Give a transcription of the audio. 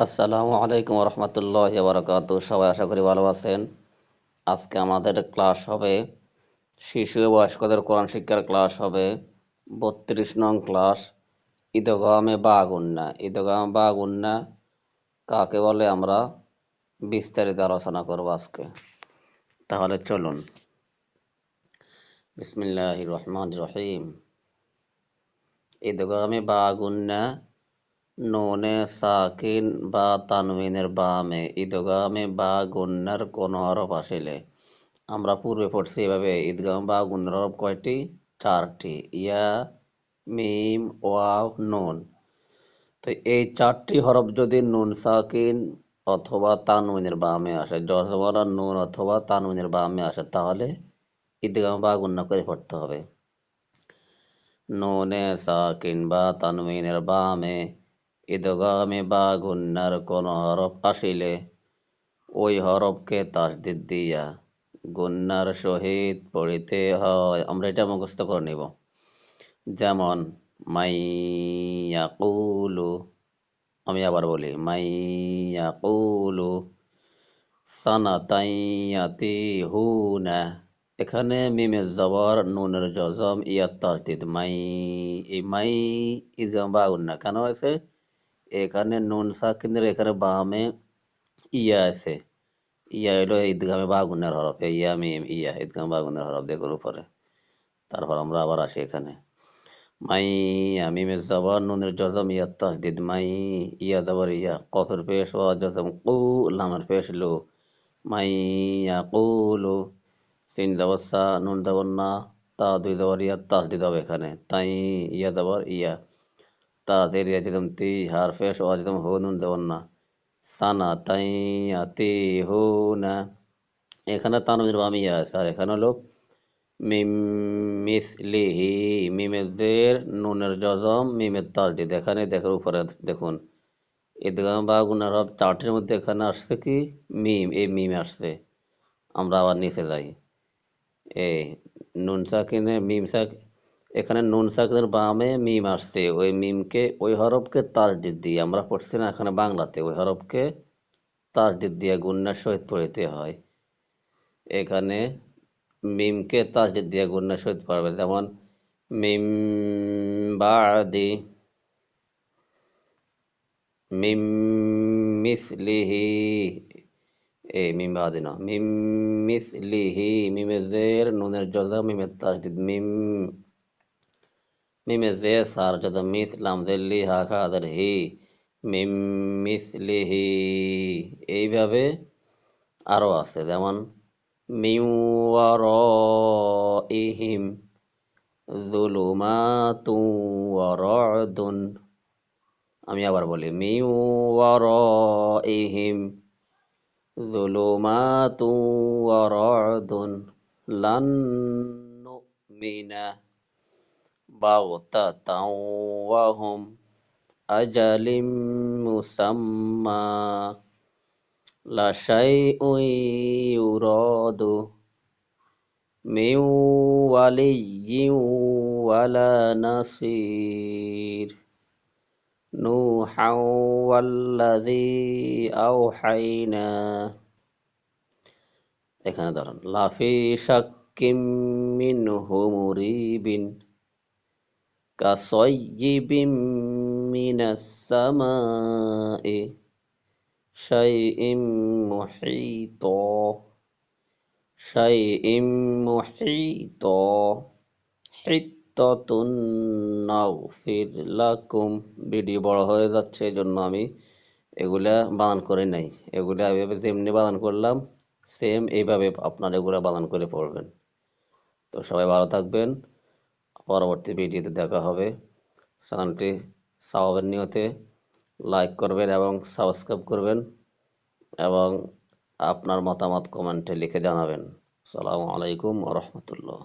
আসসালামু আলাইকুম রহমতুল্লাহ বারকাত সবাই আশা করি ভালো আছেন। আজকে আমাদের ক্লাস হবে শিশু বয়স্কদের কোরআন শিক্ষার ক্লাস হবে বত্রিশ নং ক্লাস। ঈদগামে বা গুন্না ঈদগাম বা গুন্না কাকে বলে আমরা বিস্তারিত আলোচনা করব আজকে। তাহলে চলুন। বিসমিল্লাহ রহমান রহিম। ঈদগামে বা নুনে সাকিন বা তানবিনের বামে ঈদগামে বা গুন্নার কোন হরফ আসিলে আমরা পূর্বে পড়ছি এভাবে ঈদগাম বা গুন্নার হরফ কয়টি চারটি ইয়া মিম ওয়াও নুন তো এই চারটি হরফ যদি নুন সাকিন অথবা তানবিনের বামে আসে জজমারা নুন অথবা তানবিনের বামে আসে তাহলে ঈদগাম বা গুন্না করে পড়তে হবে নুনে সাকিন বা তানবিনের বামে ঈদগামে বা গুন্নার কোন হরফ আসিলে, ওই হরফকে তাসদিদ দিয়া গুন্নার সহিত পড়িতে হয়। আমরা এটা মুখস্থ করে নিব। যেমন মাইয়াকুলু আমি আবার বলি মাইয়াকুলু সানাতাইয়াতি হুনা, এখানে মিমের জবর, নুনের জজম, ইয়াত তাসদিদ, মাই, এই মাই, ঈদগাম বা গুন্না কেন হয়েছে? এখানে নুন সাকিনের এখানে বামে ইয়া আছে ইয়া এলো ঈদগামে বাগুনের হরফ ইয়া মিম ইয়া ঈদগাম বাগুনের হরফ দেখুন উপরে তারপর আমরা আবার আসি এখানে মাই মিমের জবর নুনের জজম ইয়া তাসদিদ মাই ইয়া জবর ইয়া কফের পেশ ও জজম কু লামের পেশ লু মাই ইয়াকুলু সিন জবর সা নুন জবর না তা দুই জবর ইয়া তাসদিদ হবে এখানে তাই ইয়া জবর ইয়া তাজের ইয়াজিদম তি হারফেশ ওয়াজিদম হু নুন দেবেন না সানা তাই আতি হু না এখানে তানবির বামিয়া আছে আর এখানে হলো মিম মিসলিহি মিমের জের নুনের জজম মিমের এখানে দেখেন উপরে দেখুন ঈদগাম বা গুনার হব চারটির মধ্যে এখানে আসছে কি মিম এই মিম আসছে আমরা আবার নিচে যাই এই নুন সাকিনে মিম সাক এখানে নুন সাকিনের বামে মিম আসছে। ওই মিমকে, ওই হরফকে তাজদিদ দিয়ে আমরা পড়ছি না এখানে বাংলাতে। ওই হরফকে তাজদিদ দিয়ে গুন্নার সহিত পড়িতে হয়। এখানে মিমকে তাজদিদ দিয়ে গুন্নার সহিত পড়বে। যেমন, মিম বাদি মিম মিসলিহি, এ মিম বাদি না, মিম মিসলিহি মিমেজের নুনের জজা, মিমের তাজদিদ, মিম মিমে জে সার যদ মিস লাম জেল্লি হা খা আদার হি মিম মিসলিহি এইভাবে আরও আছে, যেমন মিওয়ার ইহিম জুলুমাতু ওয়ারদুন আমি আবার বলি মিওয়ার ইহিম জুলুমাতু ওয়ারদুন লান মিনা بغتة وهم أجل مسمى لا شيء يراد من ولي ولا نصير نوحا والذي أوحينا এখানে ধরুন লাফি শাক্কিম মিনহু মুরিবিন كصيب من السماء شيء محيط شيء محيط حتة نغفر لكم ভিডিও বড় হয়ে যাচ্ছে এই জন্য আমি এগুলা বানান করে নাই এগুলা এভাবে যেমনি বানান করলাম সেম এইভাবে আপনার এগুলা বানান করে পড়বেন তো সবাই ভালো থাকবেন পরবর্তী ভিডিওতে দেখা হবে। চ্যানেলটি সাহাবের নিয়তে লাইক করবেন এবং সাবস্ক্রাইব করবেন এবং আপনার মতামত কমেন্টে লিখে জানাবেন। সালামু আলাইকুম রহমতুল্লাহ।